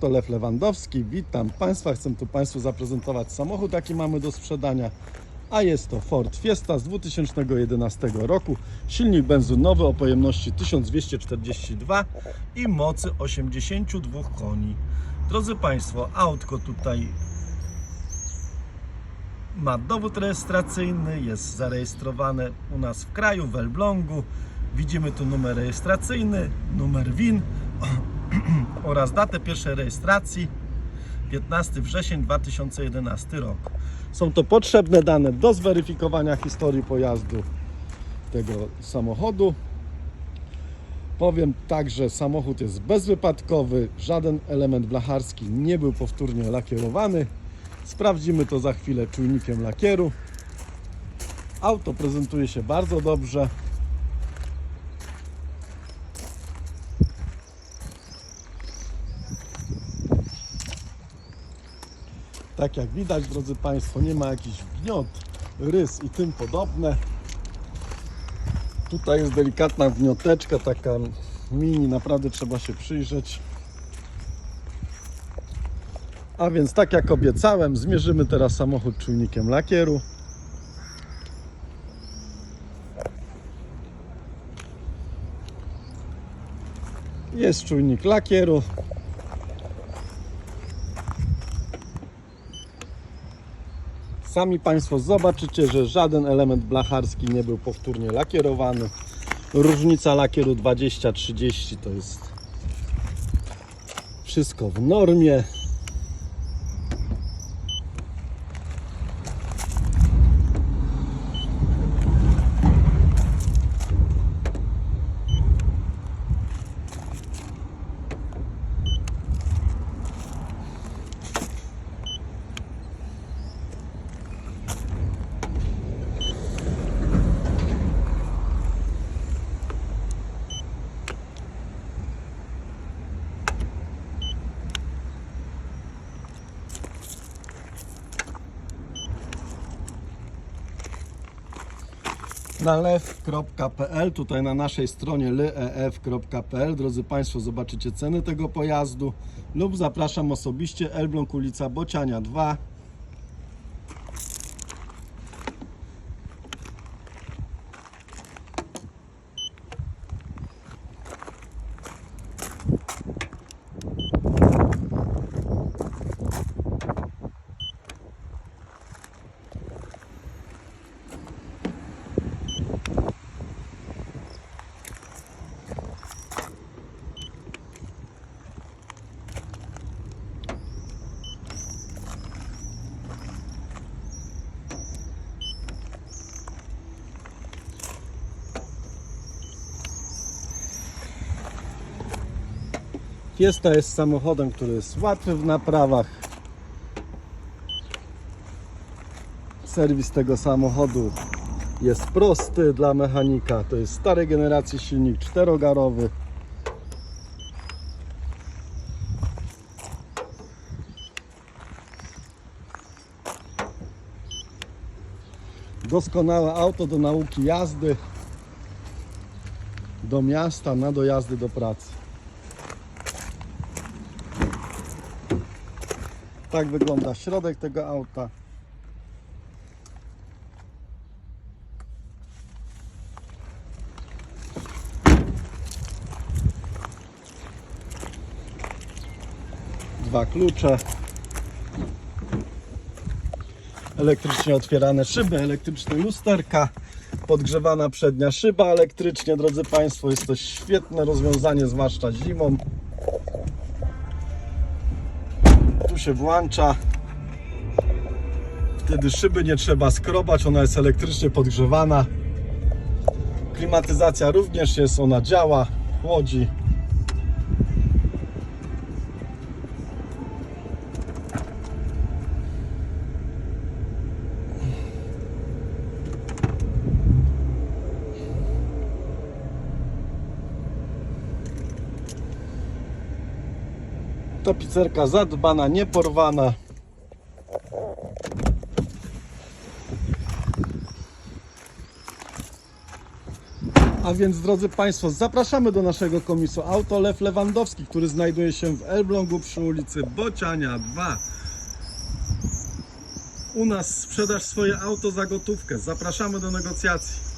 To Lew Lewandowski, witam Państwa. Chcę tu Państwu zaprezentować samochód, jaki mamy do sprzedania. A jest to Ford Fiesta z 2011 roku. Silnik benzynowy o pojemności 1242 i mocy 82 koni. Drodzy Państwo, autko tutaj ma dowód rejestracyjny, jest zarejestrowane u nas w kraju, w Elblągu. Widzimy tu numer rejestracyjny, numer WIN oraz datę pierwszej rejestracji 15 wrzesień 2011 rok. Są to potrzebne dane do zweryfikowania historii pojazdu tego samochodu. Powiem tak, że samochód jest bezwypadkowy, żaden element blacharski nie był powtórnie lakierowany. Sprawdzimy to za chwilę czujnikiem lakieru. Auto prezentuje się bardzo dobrze. Tak jak widać, drodzy Państwo, nie ma jakichś gniot, rys i tym podobne. Tutaj jest delikatna gnioteczka, taka mini, naprawdę trzeba się przyjrzeć. A więc tak jak obiecałem, zmierzymy teraz samochód czujnikiem lakieru. Jest czujnik lakieru. Sami Państwo zobaczycie, że żaden element blacharski nie był powtórnie lakierowany. Różnica lakieru 20-30 to jest wszystko w normie. Na lew.pl, tutaj na naszej stronie leef.pl. Drodzy Państwo, zobaczycie ceny tego pojazdu lub zapraszam osobiście Elbląg ulica Bociania 2. Fiesta jest samochodem, który jest łatwy w naprawach. Serwis tego samochodu jest prosty dla mechanika. To jest starej generacji silnik czterogarowy. Doskonałe auto do nauki jazdy, do miasta, na dojazdy do pracy. Tak wygląda środek tego auta. Dwa klucze. Elektrycznie otwierane szyby, elektryczne lusterka, podgrzewana przednia szyba elektrycznie, drodzy Państwo, jest to świetne rozwiązanie, zwłaszcza zimą. Tu się włącza. Wtedy szyby nie trzeba skrobać, ona jest elektrycznie podgrzewana. Klimatyzacja również jest, ona działa, chłodzi. Tapicerka zadbana, nieporwana. A więc drodzy Państwo, zapraszamy do naszego komisu Auto Lew Lewandowski, który znajduje się w Elblągu przy ulicy Bociania 2. U nas sprzedaż swoje auto za gotówkę. Zapraszamy do negocjacji.